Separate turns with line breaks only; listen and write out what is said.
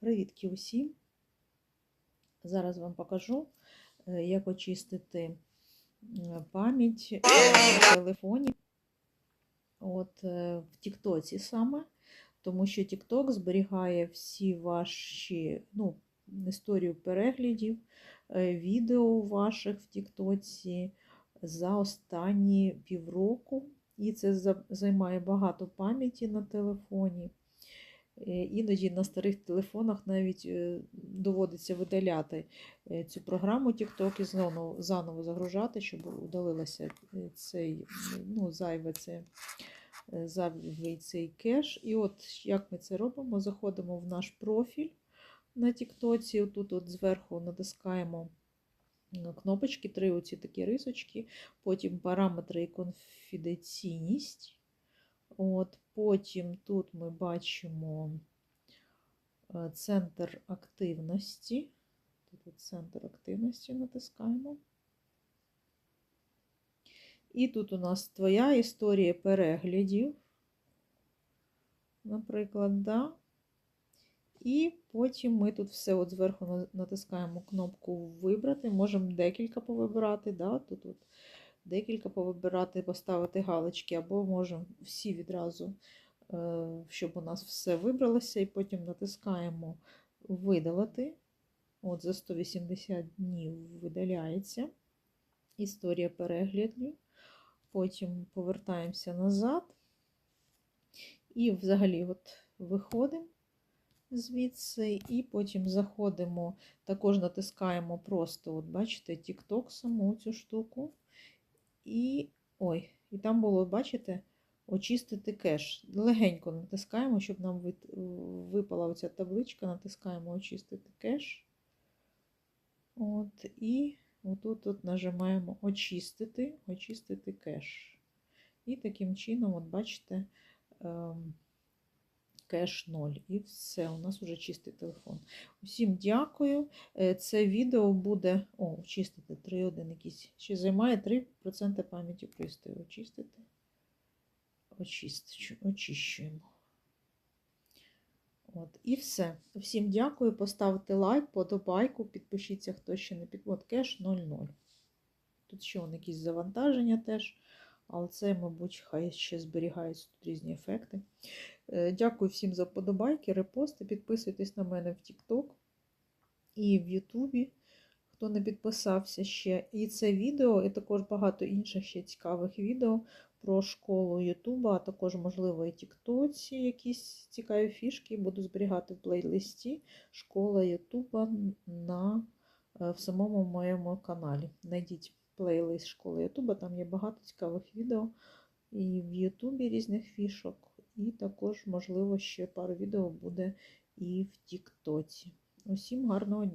Привітки усім! Зараз вам покажу, е, як очистити е, пам'ять в телефоні. От е, в Тіктоці саме, тому що Тікток зберігає всі ваші ну, історію переглядів, відео ваших в Тіктоці за останні півроку. І це займає багато пам'яті на телефоні. Е, Іноді на старих телефонах навіть е, доводиться видаляти е, цю програму TikTok і знову заново загружати, щоб удалилося е, цей ну, зайве це зайвий цей кеш. І от як ми це робимо, заходимо в наш профіль на TikTok, тут от зверху натискаємо кнопочки, три оці такі рисочки, потім параметри і конфіденційність. От, Потім тут ми бачимо е, центр активності. Тут центр активності натискаємо. І тут у нас твоя історія переглядів, наприклад, да. І потім ми тут все от зверху натискаємо кнопку Вибрати. Можемо декілька повибирати. Да? Тут от декілька повибирати, поставити галочки, або можемо всі відразу, е, щоб у нас все вибралося, і потім натискаємо Видалити. От за 180 днів видаляється історія переглядів. Потім повертаємося назад. І взагалі от виходимо звідси, і потім заходимо, також натискаємо просто, от бачите, TikTok саму цю штуку. І ой, і там було, бачите, очистити кеш. Легенько натискаємо, щоб нам випала оця табличка, натискаємо очистити кеш. От, і отут от нажимаємо очистити, очистити кеш. І таким чином, от бачите, ем, кеш 0. І все, у нас вже чистий телефон. Усім дякую. Е, Це відео буде. О, очистити 3.1 якийсь. Ще займає 3% пам'яті пристрою. Очистити. Очистичу- Очищуємо. От, і все. Всім дякую. Поставте лайк, подобайку, підпишіться, хто ще не під. От кеш 0.0. Тут ще вон якісь завантаження теж. Але це, мабуть, хай ще зберігаються тут різні ефекти. Е, Дякую всім за подобайки, репости. Підписуйтесь на мене в TikTok і в Ютубі, хто не підписався ще. І це відео, і також багато інших ще цікавих відео про школу Ютуба, а також, можливо, і Тіктоці якісь цікаві фішки буду зберігати в плейлисті Школа Ютуба на, е, в самому моєму каналі. Найдіть плейлист Школи Ютуба, там є багато цікавих відео і в Ютубі різних фішок, і також, можливо, ще пару відео буде і в Тіктоці. Усім гарного дня!